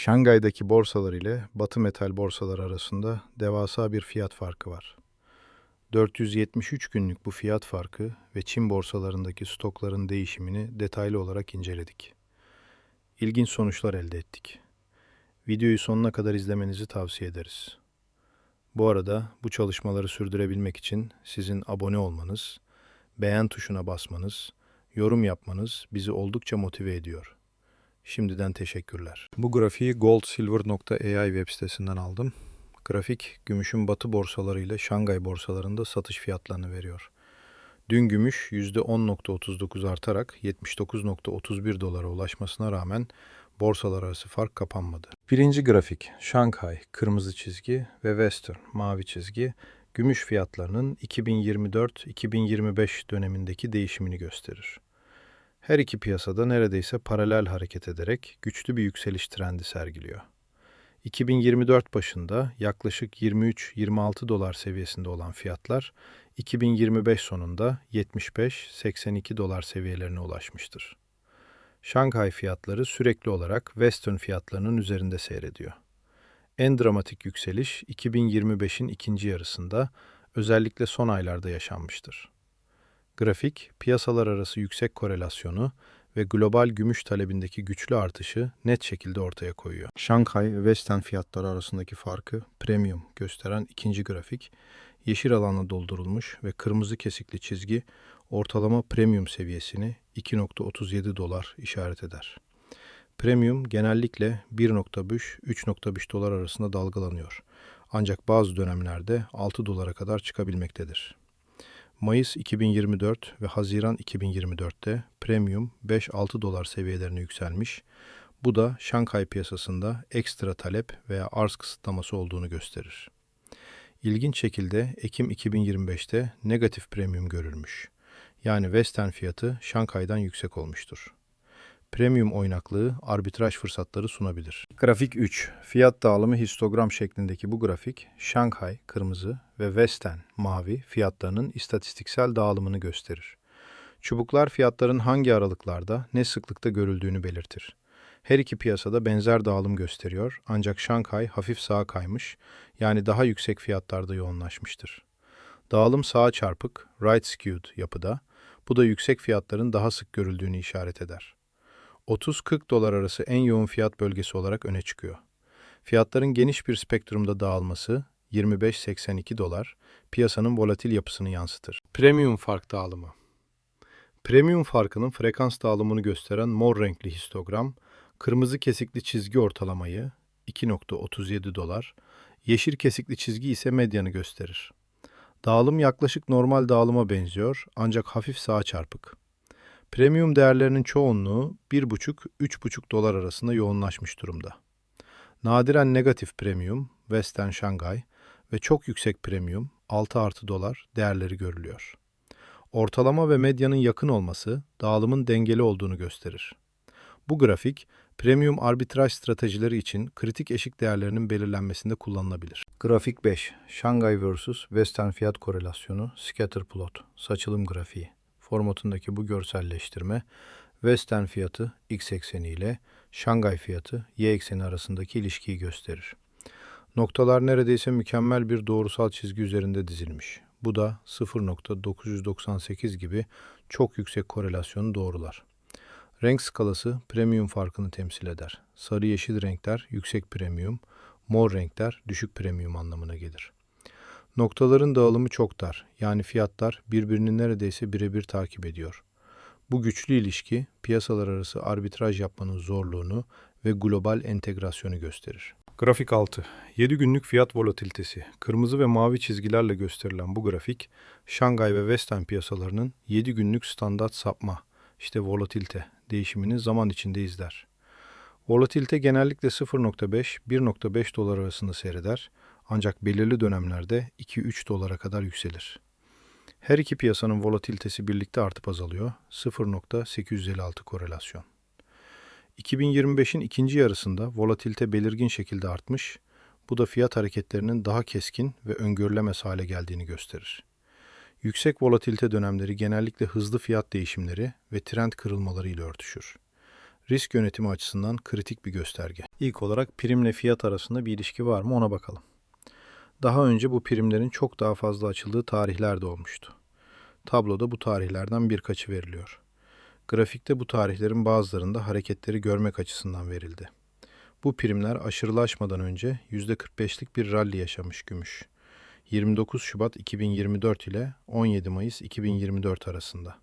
Şangay'daki borsalar ile Batı metal borsaları arasında devasa bir fiyat farkı var. 473 günlük bu fiyat farkı ve Çin borsalarındaki stokların değişimini detaylı olarak inceledik. İlginç sonuçlar elde ettik. Videoyu sonuna kadar izlemenizi tavsiye ederiz. Bu arada bu çalışmaları sürdürebilmek için sizin abone olmanız, beğen tuşuna basmanız, yorum yapmanız bizi oldukça motive ediyor. Şimdiden teşekkürler. Bu grafiği goldsilver.ai web sitesinden aldım. Grafik, gümüşün batı borsaları ile Şangay borsalarında satış fiyatlarını veriyor. Dün gümüş %10.39 artarak 79.31 dolara ulaşmasına rağmen borsalar arası fark kapanmadı. Birinci grafik, Şanghay kırmızı çizgi ve Western mavi çizgi, gümüş fiyatlarının 2024-2025 dönemindeki değişimini gösterir. Her iki piyasada neredeyse paralel hareket ederek güçlü bir yükseliş trendi sergiliyor. 2024 başında yaklaşık 23-26 dolar seviyesinde olan fiyatlar 2025 sonunda 75-82 dolar seviyelerine ulaşmıştır. Şanghay fiyatları sürekli olarak Western fiyatlarının üzerinde seyrediyor. En dramatik yükseliş 2025'in ikinci yarısında özellikle son aylarda yaşanmıştır. Grafik, piyasalar arası yüksek korelasyonu ve global gümüş talebindeki güçlü artışı net şekilde ortaya koyuyor. Şanghay ve Western fiyatları arasındaki farkı premium gösteren ikinci grafik, yeşil alanla doldurulmuş ve kırmızı kesikli çizgi ortalama premium seviyesini 2.37 dolar işaret eder. Premium genellikle 1.5-3.5 dolar arasında dalgalanıyor. Ancak bazı dönemlerde 6 dolara kadar çıkabilmektedir. Mayıs 2024 ve Haziran 2024'te premium 5-6 dolar seviyelerine yükselmiş. Bu da Şanghay piyasasında ekstra talep veya arz kısıtlaması olduğunu gösterir. İlginç şekilde Ekim 2025'te negatif premium görülmüş. Yani Western fiyatı Şanghay'dan yüksek olmuştur. Premium oynaklığı arbitraj fırsatları sunabilir. Grafik 3. Fiyat dağılımı histogram şeklindeki bu grafik, Şanghay kırmızı ve Western mavi fiyatlarının istatistiksel dağılımını gösterir. Çubuklar fiyatların hangi aralıklarda, ne sıklıkta görüldüğünü belirtir. Her iki piyasada benzer dağılım gösteriyor ancak Şanghay hafif sağa kaymış, yani daha yüksek fiyatlarda yoğunlaşmıştır. Dağılım sağa çarpık, right skewed yapıda, bu da yüksek fiyatların daha sık görüldüğünü işaret eder. 30-40 dolar arası en yoğun fiyat bölgesi olarak öne çıkıyor. Fiyatların geniş bir spektrumda dağılması 25-82 dolar piyasanın volatil yapısını yansıtır. Premium fark dağılımı Premium farkının frekans dağılımını gösteren mor renkli histogram, kırmızı kesikli çizgi ortalamayı 2.37 dolar, yeşil kesikli çizgi ise medyanı gösterir. Dağılım yaklaşık normal dağılıma benziyor ancak hafif sağa çarpık. Premium değerlerinin çoğunluğu 1,5-3,5 dolar arasında yoğunlaşmış durumda. Nadiren negatif premium, Western Shanghai ve çok yüksek premium 6 artı dolar değerleri görülüyor. Ortalama ve medyanın yakın olması dağılımın dengeli olduğunu gösterir. Bu grafik, premium arbitraj stratejileri için kritik eşik değerlerinin belirlenmesinde kullanılabilir. Grafik 5. Shanghai vs. Western fiyat korelasyonu scatter plot, saçılım grafiği formatındaki bu görselleştirme Western fiyatı x ekseni ile Şangay fiyatı y ekseni arasındaki ilişkiyi gösterir. Noktalar neredeyse mükemmel bir doğrusal çizgi üzerinde dizilmiş. Bu da 0.998 gibi çok yüksek korelasyonu doğrular. Renk skalası premium farkını temsil eder. Sarı yeşil renkler yüksek premium, mor renkler düşük premium anlamına gelir. Noktaların dağılımı çok dar. Yani fiyatlar birbirini neredeyse birebir takip ediyor. Bu güçlü ilişki piyasalar arası arbitraj yapmanın zorluğunu ve global entegrasyonu gösterir. Grafik 6. 7 günlük fiyat volatilitesi. Kırmızı ve mavi çizgilerle gösterilen bu grafik, Şangay ve Western piyasalarının 7 günlük standart sapma, işte volatilite değişimini zaman içinde izler. Volatilite genellikle 0.5-1.5 dolar arasında seyreder ancak belirli dönemlerde 2-3 dolara kadar yükselir. Her iki piyasanın volatilitesi birlikte artıp azalıyor. 0.856 korelasyon. 2025'in ikinci yarısında volatilite belirgin şekilde artmış, bu da fiyat hareketlerinin daha keskin ve öngörülemez hale geldiğini gösterir. Yüksek volatilite dönemleri genellikle hızlı fiyat değişimleri ve trend kırılmaları ile örtüşür. risk yönetimi açısından kritik bir gösterge. İlk olarak primle fiyat arasında bir ilişki var mı ona bakalım. Daha önce bu primlerin çok daha fazla açıldığı tarihler de olmuştu. Tabloda bu tarihlerden birkaçı veriliyor. Grafikte bu tarihlerin bazılarında hareketleri görmek açısından verildi. Bu primler aşırılaşmadan önce %45'lik bir rally yaşamış gümüş. 29 Şubat 2024 ile 17 Mayıs 2024 arasında.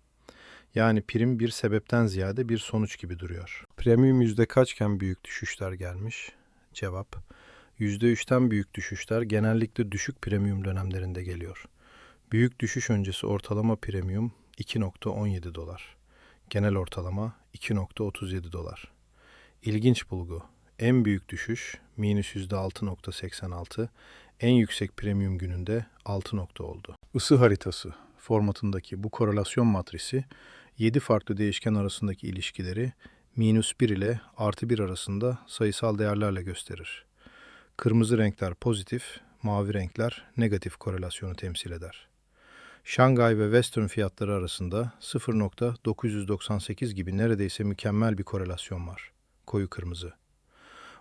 Yani prim bir sebepten ziyade bir sonuç gibi duruyor. Premium yüzde kaçken büyük düşüşler gelmiş? Cevap, yüzde üçten büyük düşüşler genellikle düşük premium dönemlerinde geliyor. Büyük düşüş öncesi ortalama premium 2.17 dolar. Genel ortalama 2.37 dolar. İlginç bulgu. En büyük düşüş minus %6.86, en yüksek premium gününde 6 nokta oldu. Isı haritası formatındaki bu korelasyon matrisi 7 farklı değişken arasındaki ilişkileri minus 1 ile artı 1 arasında sayısal değerlerle gösterir. Kırmızı renkler pozitif, mavi renkler negatif korelasyonu temsil eder. Şangay ve Western fiyatları arasında 0.998 gibi neredeyse mükemmel bir korelasyon var. Koyu kırmızı.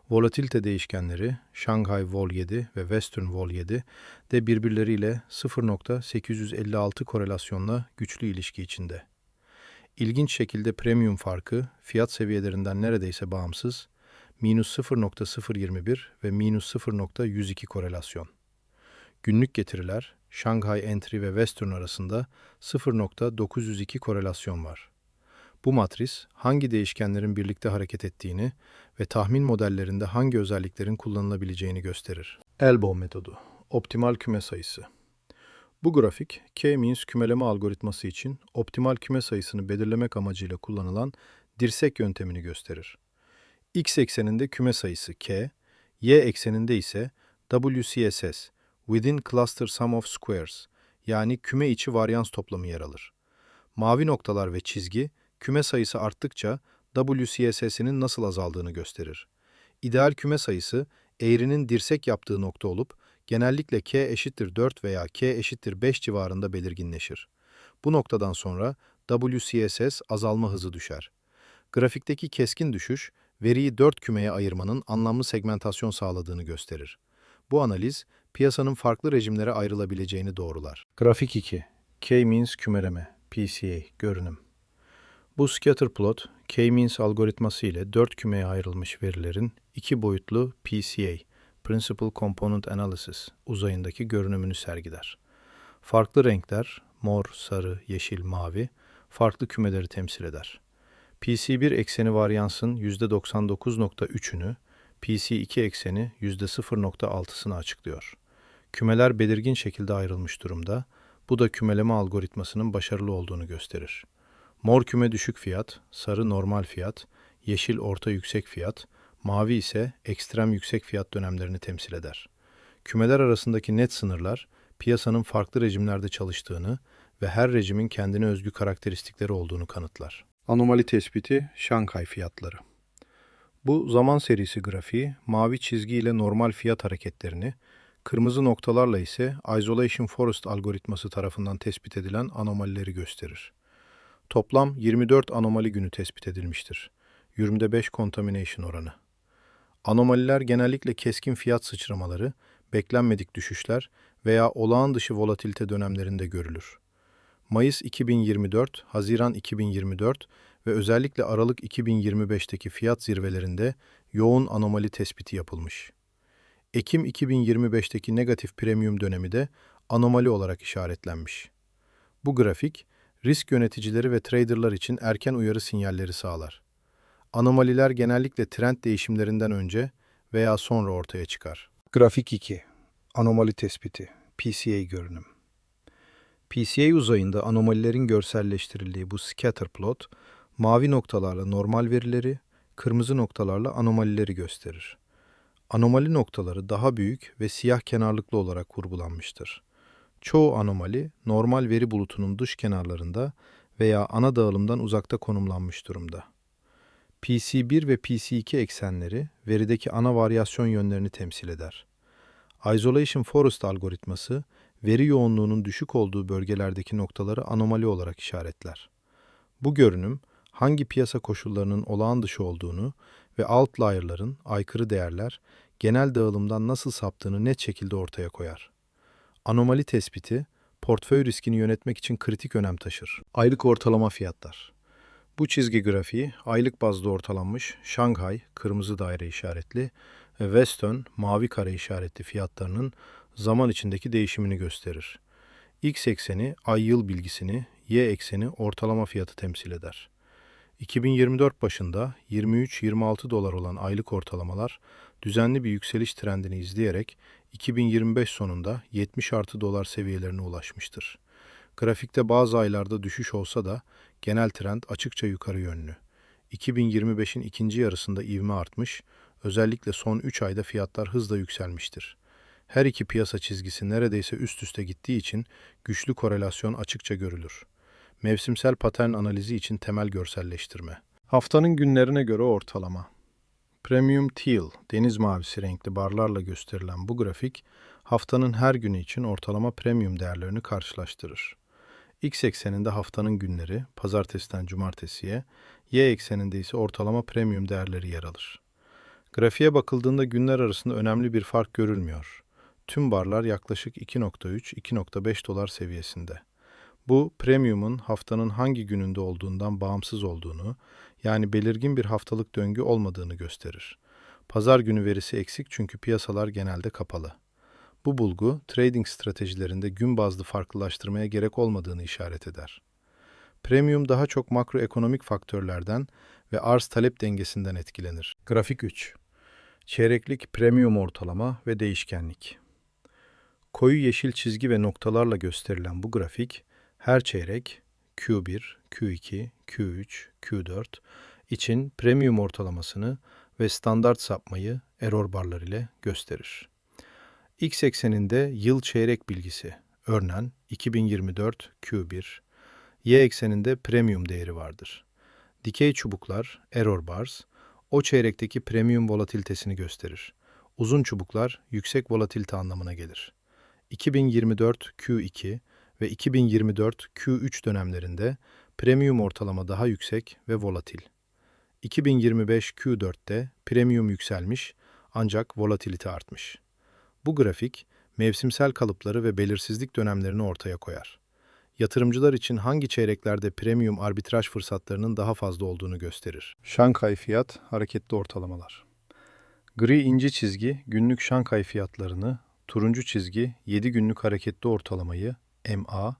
Volatilite değişkenleri Shanghai Vol 7 ve Western Vol 7 de birbirleriyle 0.856 korelasyonla güçlü ilişki içinde. İlginç şekilde premium farkı fiyat seviyelerinden neredeyse bağımsız, minus 0.021 ve minus 0.102 korelasyon. Günlük getiriler Shanghai Entry ve Western arasında 0.902 korelasyon var. Bu matris hangi değişkenlerin birlikte hareket ettiğini ve tahmin modellerinde hangi özelliklerin kullanılabileceğini gösterir. Elbow metodu, optimal küme sayısı. Bu grafik, K-means kümeleme algoritması için optimal küme sayısını belirlemek amacıyla kullanılan dirsek yöntemini gösterir. X ekseninde küme sayısı K, Y ekseninde ise WCSS, Within Cluster Sum of Squares, yani küme içi varyans toplamı yer alır. Mavi noktalar ve çizgi, küme sayısı arttıkça WCSS'inin nasıl azaldığını gösterir. İdeal küme sayısı, eğrinin dirsek yaptığı nokta olup, genellikle k eşittir 4 veya k eşittir 5 civarında belirginleşir. Bu noktadan sonra WCSS azalma hızı düşer. Grafikteki keskin düşüş, veriyi 4 kümeye ayırmanın anlamlı segmentasyon sağladığını gösterir. Bu analiz, piyasanın farklı rejimlere ayrılabileceğini doğrular. Grafik 2. K-means kümeleme, PCA, görünüm. Bu scatter plot, K-means algoritması ile dört kümeye ayrılmış verilerin iki boyutlu PCA, Principal Component Analysis, uzayındaki görünümünü sergiler. Farklı renkler, mor, sarı, yeşil, mavi, farklı kümeleri temsil eder. PC1 ekseni varyansın %99.3'ünü, PC2 ekseni %0.6'sını açıklıyor. Kümeler belirgin şekilde ayrılmış durumda, bu da kümeleme algoritmasının başarılı olduğunu gösterir. Mor küme düşük fiyat, sarı normal fiyat, yeşil orta yüksek fiyat, mavi ise ekstrem yüksek fiyat dönemlerini temsil eder. Kümeler arasındaki net sınırlar, piyasanın farklı rejimlerde çalıştığını ve her rejimin kendine özgü karakteristikleri olduğunu kanıtlar. Anomali tespiti, Şanghay fiyatları. Bu zaman serisi grafiği mavi çizgi ile normal fiyat hareketlerini, kırmızı noktalarla ise Isolation Forest algoritması tarafından tespit edilen anomalileri gösterir. Toplam 24 anomali günü tespit edilmiştir. 20'de 5 contamination oranı. Anomaliler genellikle keskin fiyat sıçramaları, beklenmedik düşüşler veya olağan dışı volatilite dönemlerinde görülür. Mayıs 2024, Haziran 2024 ve özellikle Aralık 2025'teki fiyat zirvelerinde yoğun anomali tespiti yapılmış. Ekim 2025'teki negatif premium dönemi de anomali olarak işaretlenmiş. Bu grafik, risk yöneticileri ve traderlar için erken uyarı sinyalleri sağlar. Anomaliler genellikle trend değişimlerinden önce veya sonra ortaya çıkar. Grafik 2 Anomali tespiti PCA görünüm PCA uzayında anomalilerin görselleştirildiği bu scatter plot, mavi noktalarla normal verileri, kırmızı noktalarla anomalileri gösterir. Anomali noktaları daha büyük ve siyah kenarlıklı olarak vurgulanmıştır. Çoğu anomali normal veri bulutunun dış kenarlarında veya ana dağılımdan uzakta konumlanmış durumda. PC1 ve PC2 eksenleri verideki ana varyasyon yönlerini temsil eder. Isolation Forest algoritması veri yoğunluğunun düşük olduğu bölgelerdeki noktaları anomali olarak işaretler. Bu görünüm hangi piyasa koşullarının olağan dışı olduğunu ve outlier'ların, aykırı değerler, genel dağılımdan nasıl saptığını net şekilde ortaya koyar. Anomali tespiti, portföy riskini yönetmek için kritik önem taşır. Aylık ortalama fiyatlar. Bu çizgi grafiği aylık bazda ortalanmış Şanghay kırmızı daire işaretli ve Western mavi kare işaretli fiyatlarının zaman içindeki değişimini gösterir. X ekseni ay yıl bilgisini, Y ekseni ortalama fiyatı temsil eder. 2024 başında 23-26 dolar olan aylık ortalamalar düzenli bir yükseliş trendini izleyerek 2025 sonunda 70 artı dolar seviyelerine ulaşmıştır. Grafikte bazı aylarda düşüş olsa da genel trend açıkça yukarı yönlü. 2025'in ikinci yarısında ivme artmış, özellikle son 3 ayda fiyatlar hızla yükselmiştir. Her iki piyasa çizgisi neredeyse üst üste gittiği için güçlü korelasyon açıkça görülür. Mevsimsel patern analizi için temel görselleştirme. Haftanın günlerine göre ortalama. Premium Teal, deniz mavisi renkli barlarla gösterilen bu grafik, haftanın her günü için ortalama premium değerlerini karşılaştırır. X ekseninde haftanın günleri, pazartesiden cumartesiye, Y ekseninde ise ortalama premium değerleri yer alır. Grafiğe bakıldığında günler arasında önemli bir fark görülmüyor. Tüm barlar yaklaşık 2.3-2.5 dolar seviyesinde. Bu, premiumun haftanın hangi gününde olduğundan bağımsız olduğunu, yani belirgin bir haftalık döngü olmadığını gösterir. Pazar günü verisi eksik çünkü piyasalar genelde kapalı. Bu bulgu, trading stratejilerinde gün bazlı farklılaştırmaya gerek olmadığını işaret eder. Premium daha çok makroekonomik faktörlerden ve arz talep dengesinden etkilenir. Grafik 3. Çeyreklik premium ortalama ve değişkenlik. Koyu yeşil çizgi ve noktalarla gösterilen bu grafik, her çeyrek Q1, Q2, Q3, Q4 için premium ortalamasını ve standart sapmayı error barlar ile gösterir. X ekseninde yıl çeyrek bilgisi, örneğin 2024 Q1, Y ekseninde premium değeri vardır. Dikey çubuklar, error bars, o çeyrekteki premium volatilitesini gösterir. Uzun çubuklar yüksek volatilite anlamına gelir. 2024 Q2 ve 2024 Q3 dönemlerinde premium ortalama daha yüksek ve volatil. 2025 Q4'te premium yükselmiş ancak volatilite artmış. Bu grafik mevsimsel kalıpları ve belirsizlik dönemlerini ortaya koyar. Yatırımcılar için hangi çeyreklerde premium arbitraj fırsatlarının daha fazla olduğunu gösterir. Şankay fiyat hareketli ortalamalar. Gri ince çizgi günlük Şankay fiyatlarını, turuncu çizgi 7 günlük hareketli ortalamayı MA,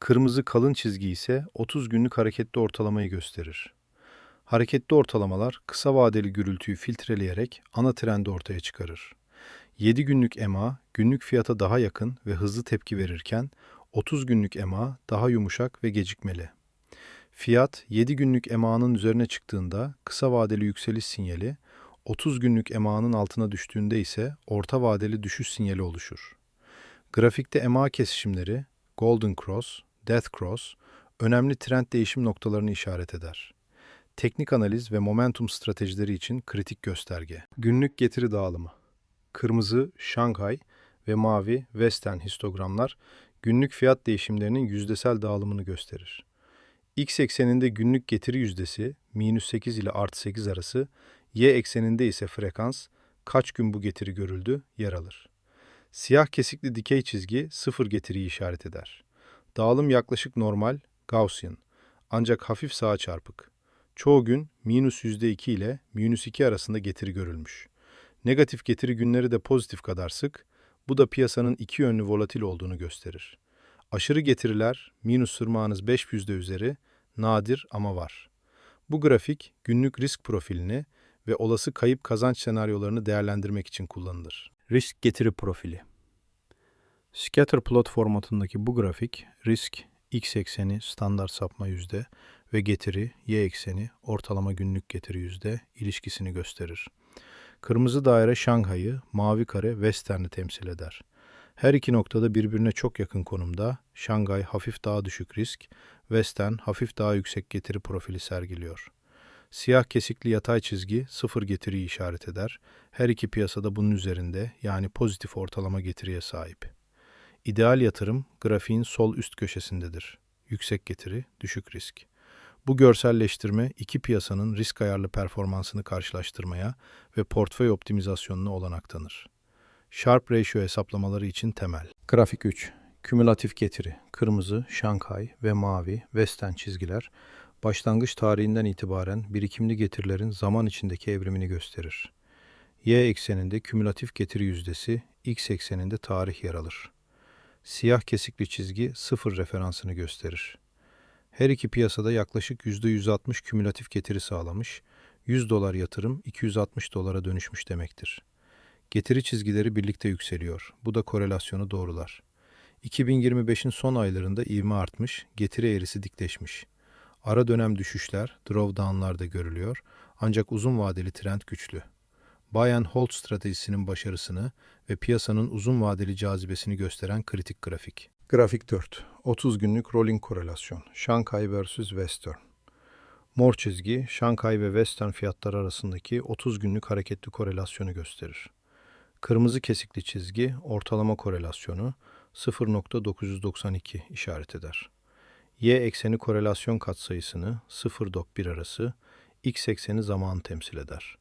kırmızı kalın çizgi ise 30 günlük hareketli ortalamayı gösterir. Hareketli ortalamalar kısa vadeli gürültüyü filtreleyerek ana trendi ortaya çıkarır. 7 günlük EMA günlük fiyata daha yakın ve hızlı tepki verirken 30 günlük EMA daha yumuşak ve gecikmeli. Fiyat 7 günlük EMA'nın üzerine çıktığında kısa vadeli yükseliş sinyali, 30 günlük EMA'nın altına düştüğünde ise orta vadeli düşüş sinyali oluşur. Grafikte EMA kesişimleri Golden Cross, Death Cross önemli trend değişim noktalarını işaret eder. Teknik analiz ve momentum stratejileri için kritik gösterge. Günlük getiri dağılımı. Kırmızı Şanghay ve mavi Western histogramlar günlük fiyat değişimlerinin yüzdesel dağılımını gösterir. X ekseninde günlük getiri yüzdesi minus 8 ile artı 8 arası, Y ekseninde ise frekans kaç gün bu getiri görüldü yer alır. Siyah kesikli dikey çizgi sıfır getiriyi işaret eder. Dağılım yaklaşık normal, Gaussian ancak hafif sağa çarpık. Çoğu gün minus %2 ile minus 2 arasında getiri görülmüş. Negatif getiri günleri de pozitif kadar sık, bu da piyasanın iki yönlü volatil olduğunu gösterir. Aşırı getiriler, minus sırmağınız 5 yüzde üzeri, nadir ama var. Bu grafik günlük risk profilini ve olası kayıp kazanç senaryolarını değerlendirmek için kullanılır. Risk getiri profili. Scatterplot formatındaki bu grafik risk x ekseni standart sapma yüzde ve getiri y ekseni ortalama günlük getiri yüzde ilişkisini gösterir. Kırmızı daire Şanghay'ı, mavi kare Western'i temsil eder. Her iki noktada birbirine çok yakın konumda Şangay hafif daha düşük risk, Western hafif daha yüksek getiri profili sergiliyor. Siyah kesikli yatay çizgi sıfır getiriyi işaret eder. Her iki piyasada bunun üzerinde yani pozitif ortalama getiriye sahip. İdeal yatırım grafiğin sol üst köşesindedir. Yüksek getiri, düşük risk. Bu görselleştirme iki piyasanın risk ayarlı performansını karşılaştırmaya ve portföy optimizasyonuna olanak tanır. Sharp Ratio hesaplamaları için temel. Grafik 3. Kümülatif getiri. Kırmızı, Şankay ve mavi, Western çizgiler başlangıç tarihinden itibaren birikimli getirilerin zaman içindeki evrimini gösterir. Y ekseninde kümülatif getiri yüzdesi, X ekseninde tarih yer alır. Siyah kesikli çizgi sıfır referansını gösterir. Her iki piyasada yaklaşık %160 kümülatif getiri sağlamış, 100 dolar yatırım 260 dolara dönüşmüş demektir. Getiri çizgileri birlikte yükseliyor. Bu da korelasyonu doğrular. 2025'in son aylarında ivme artmış, getiri eğrisi dikleşmiş. Ara dönem düşüşler, drawdown'lar da görülüyor ancak uzun vadeli trend güçlü. Buy and hold stratejisinin başarısını ve piyasanın uzun vadeli cazibesini gösteren kritik grafik. Grafik 4. 30 günlük rolling korelasyon. Shanghai vs. Western. Mor çizgi, Shanghai ve Western fiyatları arasındaki 30 günlük hareketli korelasyonu gösterir. Kırmızı kesikli çizgi, ortalama korelasyonu 0.992 işaret eder. Y ekseni korelasyon katsayısını 0.1 arası, X ekseni zamanı temsil eder.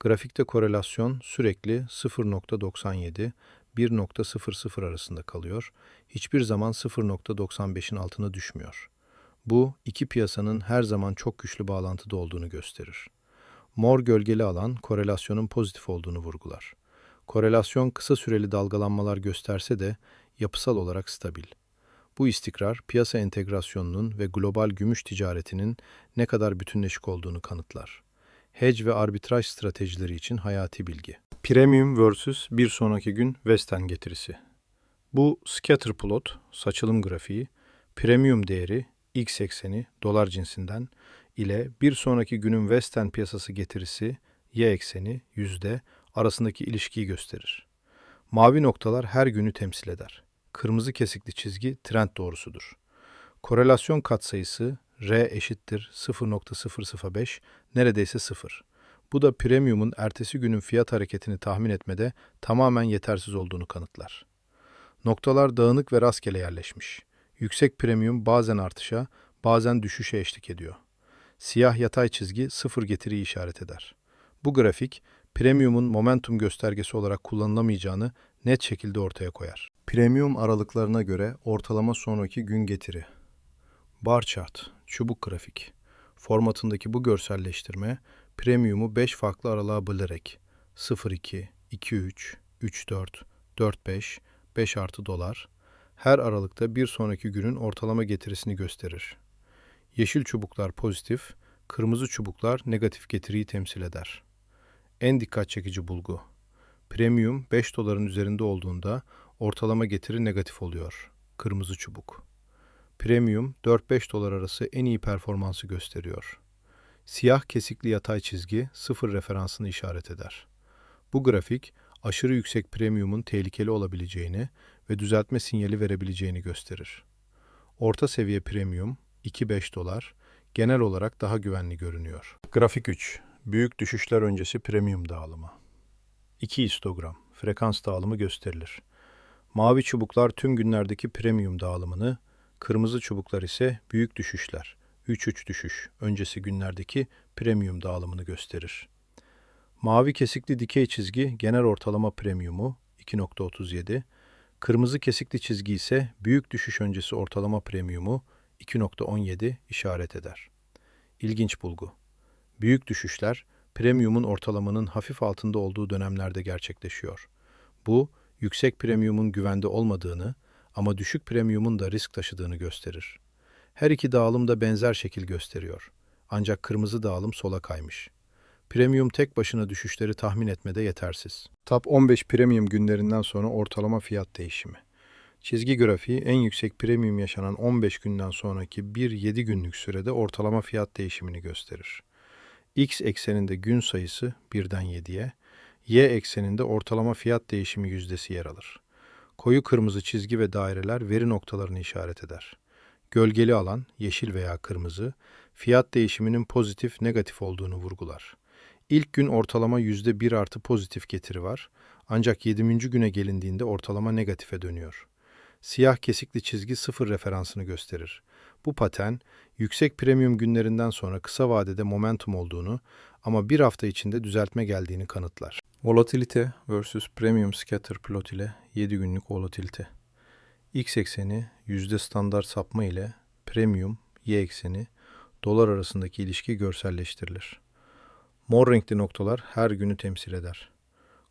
Grafikte korelasyon sürekli 0.97 1.00 arasında kalıyor. Hiçbir zaman 0.95'in altına düşmüyor. Bu iki piyasanın her zaman çok güçlü bağlantıda olduğunu gösterir. Mor gölgeli alan korelasyonun pozitif olduğunu vurgular. Korelasyon kısa süreli dalgalanmalar gösterse de yapısal olarak stabil. Bu istikrar piyasa entegrasyonunun ve global gümüş ticaretinin ne kadar bütünleşik olduğunu kanıtlar. Hedge ve arbitraj stratejileri için hayati bilgi. Premium vs. bir sonraki gün Western getirisi. Bu scatter plot, saçılım grafiği, premium değeri x ekseni dolar cinsinden ile bir sonraki günün Western piyasası getirisi y ekseni yüzde arasındaki ilişkiyi gösterir. Mavi noktalar her günü temsil eder. Kırmızı kesikli çizgi trend doğrusudur. Korelasyon katsayısı R eşittir 0.005 neredeyse 0. Bu da premiumun ertesi günün fiyat hareketini tahmin etmede tamamen yetersiz olduğunu kanıtlar. Noktalar dağınık ve rastgele yerleşmiş. Yüksek premium bazen artışa, bazen düşüşe eşlik ediyor. Siyah yatay çizgi sıfır getiriyi işaret eder. Bu grafik, premiumun momentum göstergesi olarak kullanılamayacağını net şekilde ortaya koyar. Premium aralıklarına göre ortalama sonraki gün getiri. Bar chart, çubuk grafik. Formatındaki bu görselleştirme, premiumu 5 farklı aralığa bölerek 02, 23, 34, 45, 5 artı dolar, her aralıkta bir sonraki günün ortalama getirisini gösterir. Yeşil çubuklar pozitif, kırmızı çubuklar negatif getiriyi temsil eder. En dikkat çekici bulgu. Premium 5 doların üzerinde olduğunda ortalama getiri negatif oluyor. Kırmızı çubuk. Premium 4-5 dolar arası en iyi performansı gösteriyor. Siyah kesikli yatay çizgi sıfır referansını işaret eder. Bu grafik aşırı yüksek premiumun tehlikeli olabileceğini ve düzeltme sinyali verebileceğini gösterir. Orta seviye premium 2-5 dolar genel olarak daha güvenli görünüyor. Grafik 3. Büyük düşüşler öncesi premium dağılımı. 2 histogram. Frekans dağılımı gösterilir. Mavi çubuklar tüm günlerdeki premium dağılımını, kırmızı çubuklar ise büyük düşüşler, 3-3 düşüş öncesi günlerdeki premium dağılımını gösterir. Mavi kesikli dikey çizgi genel ortalama premiumu 2.37, kırmızı kesikli çizgi ise büyük düşüş öncesi ortalama premiumu 2.17 işaret eder. İlginç bulgu. Büyük düşüşler premiumun ortalamanın hafif altında olduğu dönemlerde gerçekleşiyor. Bu, yüksek premiumun güvende olmadığını ama düşük premiumun da risk taşıdığını gösterir. Her iki dağılım da benzer şekil gösteriyor. Ancak kırmızı dağılım sola kaymış. Premium tek başına düşüşleri tahmin etmede yetersiz. Top 15 premium günlerinden sonra ortalama fiyat değişimi. Çizgi grafiği en yüksek premium yaşanan 15 günden sonraki 1-7 günlük sürede ortalama fiyat değişimini gösterir. X ekseninde gün sayısı 1'den 7'ye, Y ekseninde ortalama fiyat değişimi yüzdesi yer alır. Koyu kırmızı çizgi ve daireler veri noktalarını işaret eder. Gölgeli alan, yeşil veya kırmızı, fiyat değişiminin pozitif negatif olduğunu vurgular. İlk gün ortalama %1 artı pozitif getiri var, ancak 7. güne gelindiğinde ortalama negatife dönüyor. Siyah kesikli çizgi sıfır referansını gösterir. Bu patern, yüksek premium günlerinden sonra kısa vadede momentum olduğunu ama bir hafta içinde düzeltme geldiğini kanıtlar. Volatilite vs. Premium Scatter plot ile 7 günlük volatilite. X ekseni yüzde standart sapma ile Premium Y ekseni dolar arasındaki ilişki görselleştirilir. Mor renkli noktalar her günü temsil eder.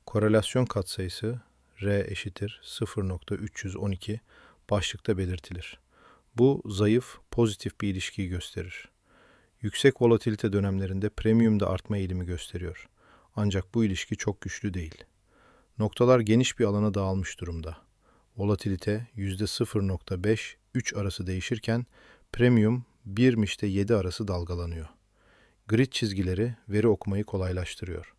Korelasyon katsayısı R eşittir 0.312 başlıkta belirtilir. Bu zayıf, pozitif bir ilişkiyi gösterir. Yüksek volatilite dönemlerinde premiumda artma eğilimi gösteriyor. Ancak bu ilişki çok güçlü değil. Noktalar geniş bir alana dağılmış durumda. Volatilite %0.5-3 arası değişirken premium 1-7 arası dalgalanıyor. Grid çizgileri veri okumayı kolaylaştırıyor.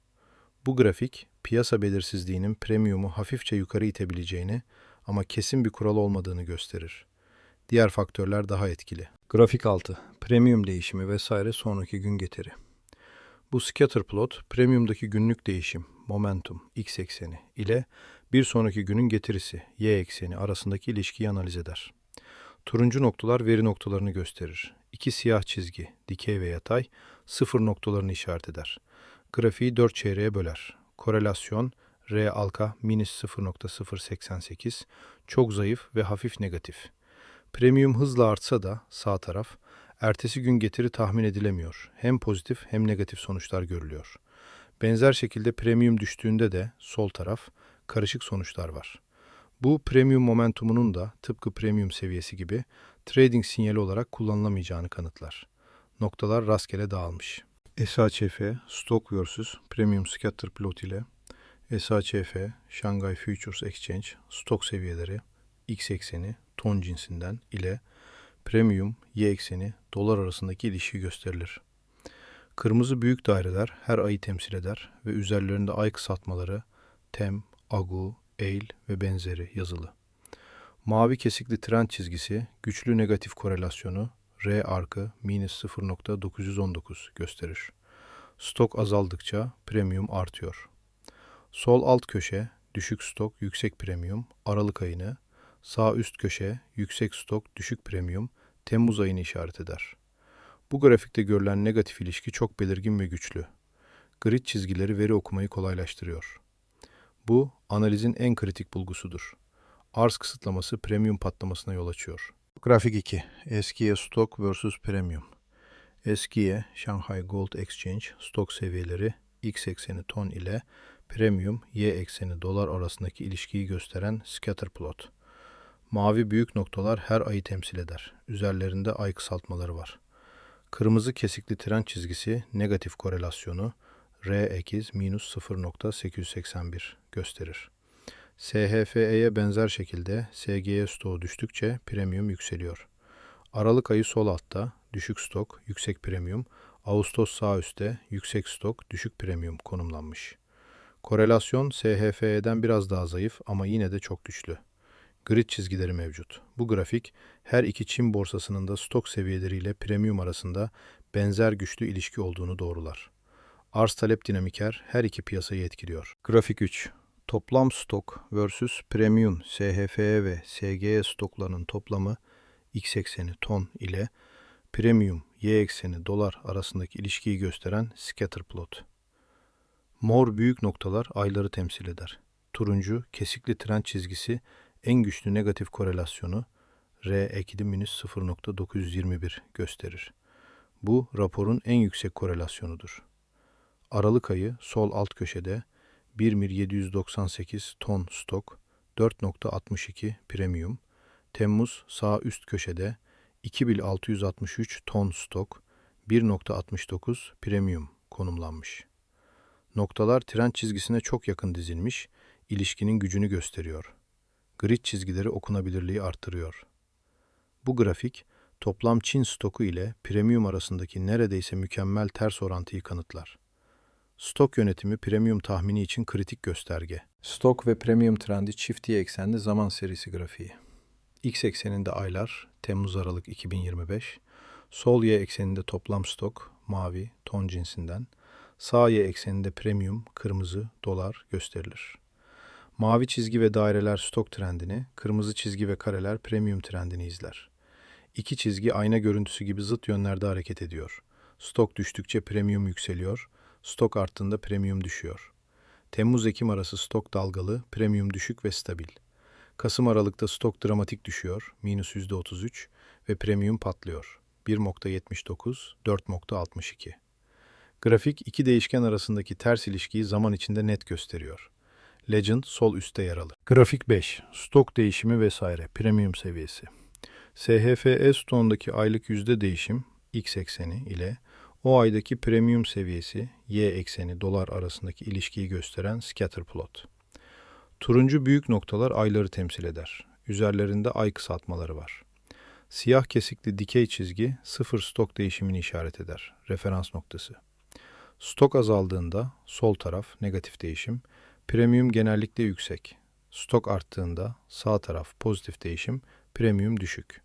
Bu grafik piyasa belirsizliğinin premiumu hafifçe yukarı itebileceğini ama kesin bir kural olmadığını gösterir. Diğer faktörler daha etkili. Grafik 6. Premium değişimi vesaire sonraki gün getiri. Bu scatter plot, premiumdaki günlük değişim, momentum, x ekseni ile bir sonraki günün getirisi, y ekseni arasındaki ilişkiyi analiz eder. Turuncu noktalar veri noktalarını gösterir. İki siyah çizgi, dikey ve yatay, sıfır noktalarını işaret eder. Grafiği dört çeyreğe böler. Korelasyon, R alka minus 0.088, çok zayıf ve hafif negatif. Premium hızla artsa da sağ taraf, ertesi gün getiri tahmin edilemiyor. Hem pozitif hem negatif sonuçlar görülüyor. Benzer şekilde premium düştüğünde de sol taraf karışık sonuçlar var. Bu premium momentumunun da tıpkı premium seviyesi gibi trading sinyali olarak kullanılamayacağını kanıtlar. Noktalar rastgele dağılmış. SHF, Stock vs. Premium Scatter Plot ile SHF, Shanghai Futures Exchange, stok seviyeleri, X ekseni, ton cinsinden ile Premium, Y ekseni, dolar arasındaki ilişki gösterilir. Kırmızı büyük daireler her ayı temsil eder ve üzerlerinde ay kısaltmaları TEM, AGU, EIL ve benzeri yazılı. Mavi kesikli trend çizgisi güçlü negatif korelasyonu R arkı minus 0.919 gösterir. Stok azaldıkça premium artıyor. Sol alt köşe düşük stok yüksek premium Aralık ayını, sağ üst köşe yüksek stok düşük premium Temmuz ayını işaret eder. Bu grafikte görülen negatif ilişki çok belirgin ve güçlü. Grid çizgileri veri okumayı kolaylaştırıyor. Bu analizin en kritik bulgusudur. Arz kısıtlaması premium patlamasına yol açıyor. Grafik 2. Eskiye stok vs premium. Eskiye Shanghai Gold Exchange stok seviyeleri X ekseni ton ile premium Y ekseni dolar arasındaki ilişkiyi gösteren scatter plot. Mavi büyük noktalar her ayı temsil eder. Üzerlerinde ay kısaltmaları var. Kırmızı kesikli trend çizgisi negatif korelasyonu R ekiz minus 0.881 gösterir. SHFE'ye benzer şekilde SG'ye stoğu düştükçe premium yükseliyor. Aralık ayı sol altta, düşük stok, yüksek premium, Ağustos sağ üstte, yüksek stok, düşük premium konumlanmış. Korelasyon SHF'den biraz daha zayıf ama yine de çok güçlü. Grid çizgileri mevcut. Bu grafik her iki Çin borsasının da stok seviyeleriyle premium arasında benzer güçlü ilişki olduğunu doğrular. Arz talep dinamiker her iki piyasayı etkiliyor. Grafik 3. Toplam stok versus premium SHFE ve SGE stoklarının toplamı X ekseni ton ile premium Y ekseni dolar arasındaki ilişkiyi gösteren scatter plot. Mor büyük noktalar ayları temsil eder. Turuncu kesikli trend çizgisi en güçlü negatif korelasyonu R ekidi minus 0.921 gösterir. Bu raporun en yüksek korelasyonudur. Aralık ayı sol alt köşede 1.798 ton stok, 4.62 premium, Temmuz sağ üst köşede 2663 ton stok, 1.69 premium konumlanmış. Noktalar trend çizgisine çok yakın dizilmiş, ilişkinin gücünü gösteriyor. Grid çizgileri okunabilirliği artırıyor. Bu grafik, toplam Çin stoku ile premium arasındaki neredeyse mükemmel ters orantıyı kanıtlar. Stok yönetimi premium tahmini için kritik gösterge. Stok ve premium trendi çift y eksenli zaman serisi grafiği. X ekseninde aylar, Temmuz-Aralık 2025, sol y ekseninde toplam stok, mavi, ton cinsinden, Sağ y ekseninde premium, kırmızı, dolar gösterilir. Mavi çizgi ve daireler stok trendini, kırmızı çizgi ve kareler premium trendini izler. İki çizgi ayna görüntüsü gibi zıt yönlerde hareket ediyor. Stok düştükçe premium yükseliyor, stok arttığında premium düşüyor. Temmuz-Ekim arası stok dalgalı, premium düşük ve stabil. Kasım-Aralık'ta stok dramatik düşüyor, minus %33 ve premium patlıyor. 1.79, 4.62. Grafik iki değişken arasındaki ters ilişkiyi zaman içinde net gösteriyor. Legend sol üstte yer alır. Grafik 5. Stok değişimi vesaire. Premium seviyesi. SHFE stoğundaki aylık yüzde değişim x ekseni ile o aydaki premium seviyesi y ekseni dolar arasındaki ilişkiyi gösteren scatter plot. Turuncu büyük noktalar ayları temsil eder. Üzerlerinde ay kısaltmaları var. Siyah kesikli dikey çizgi sıfır stok değişimini işaret eder. Referans noktası. Stok azaldığında sol taraf negatif değişim, premium genellikle yüksek. Stok arttığında sağ taraf pozitif değişim, premium düşük.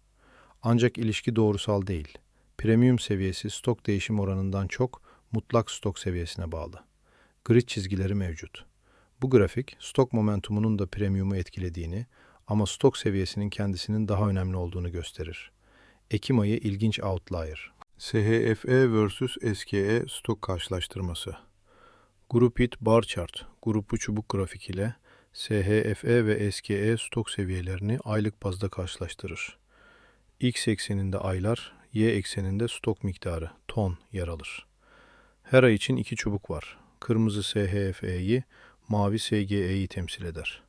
Ancak ilişki doğrusal değil. Premium seviyesi stok değişim oranından çok mutlak stok seviyesine bağlı. Grid çizgileri mevcut. Bu grafik stok momentumunun da premiumu etkilediğini ama stok seviyesinin kendisinin daha önemli olduğunu gösterir. Ekim ayı ilginç outlier. SHFE vs. SKE stok karşılaştırması. Grup It Bar Chart, grubu çubuk grafik ile SHFE ve SKE stok seviyelerini aylık bazda karşılaştırır. X ekseninde aylar, Y ekseninde stok miktarı, ton yer alır. Her ay için iki çubuk var. Kırmızı SHFE'yi, mavi SGE'yi temsil eder.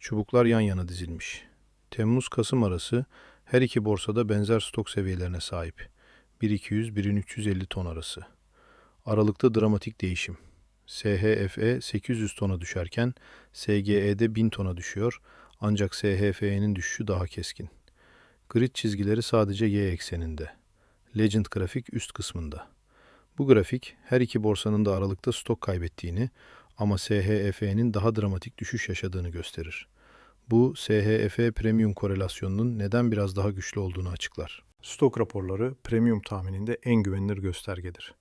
Çubuklar yan yana dizilmiş. Temmuz-Kasım arası her iki borsada benzer stok seviyelerine sahip. 1200-1350 ton arası. Aralıkta dramatik değişim. SHFE 800 tona düşerken SGE'de 1000 tona düşüyor ancak SHFE'nin düşüşü daha keskin. Grid çizgileri sadece y ekseninde. Legend grafik üst kısmında. Bu grafik her iki borsanın da aralıkta stok kaybettiğini ama SHFE'nin daha dramatik düşüş yaşadığını gösterir. Bu SHF premium korelasyonunun neden biraz daha güçlü olduğunu açıklar. Stok raporları premium tahmininde en güvenilir göstergedir.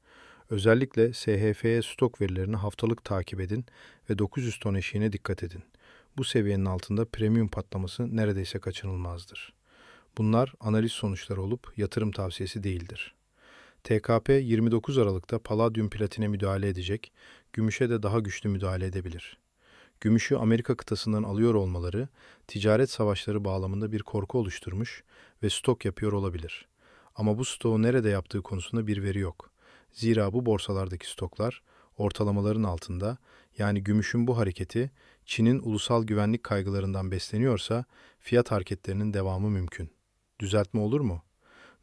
Özellikle SHF'ye stok verilerini haftalık takip edin ve 900 ton eşiğine dikkat edin. Bu seviyenin altında premium patlaması neredeyse kaçınılmazdır. Bunlar analiz sonuçları olup yatırım tavsiyesi değildir. TKP 29 Aralık'ta paladyum platine müdahale edecek, gümüşe de daha güçlü müdahale edebilir. Gümüşü Amerika kıtasından alıyor olmaları ticaret savaşları bağlamında bir korku oluşturmuş ve stok yapıyor olabilir. Ama bu stoğu nerede yaptığı konusunda bir veri yok. Zira bu borsalardaki stoklar ortalamaların altında yani gümüşün bu hareketi Çin'in ulusal güvenlik kaygılarından besleniyorsa fiyat hareketlerinin devamı mümkün. Düzeltme olur mu?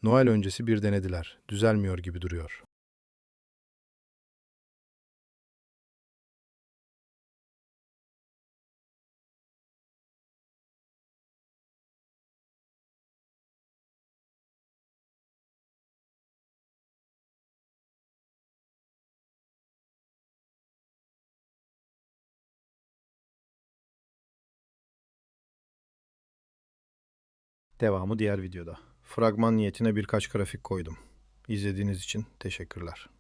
Noel öncesi bir denediler. Düzelmiyor gibi duruyor. Devamı diğer videoda. Fragman niyetine birkaç grafik koydum. İzlediğiniz için teşekkürler.